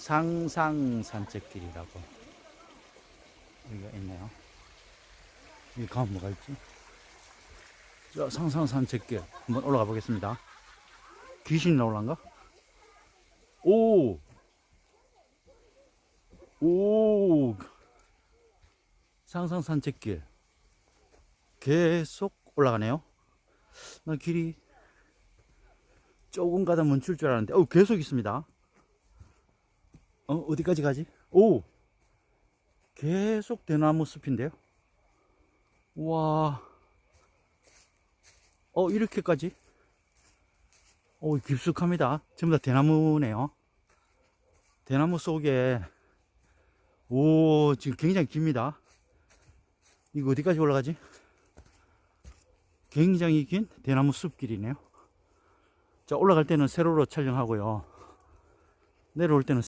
상상 산책길이라고 여기가 있네요. 여기 가면 뭐가 있지? 저 상상 산책길 한번 올라가 보겠습니다. 귀신이 나올란가? 오! 오! 상상 산책길 계속 올라가네요. 나 길이 조금 가다 멈출 줄 알았는데, 어, 계속 있습니다. 어, 어디까지 가지? 오! 계속 대나무 숲인데요. 와. 어, 이렇게까지? 오, 깊숙합니다. 전부 다 대나무네요. 대나무 속에, 오, 지금 굉장히 깁니다. 이거 어디까지 올라가지? 굉장히 긴 대나무 숲길이네요. 자, 올라갈 때는 세로로 촬영하고요. 내려올 때는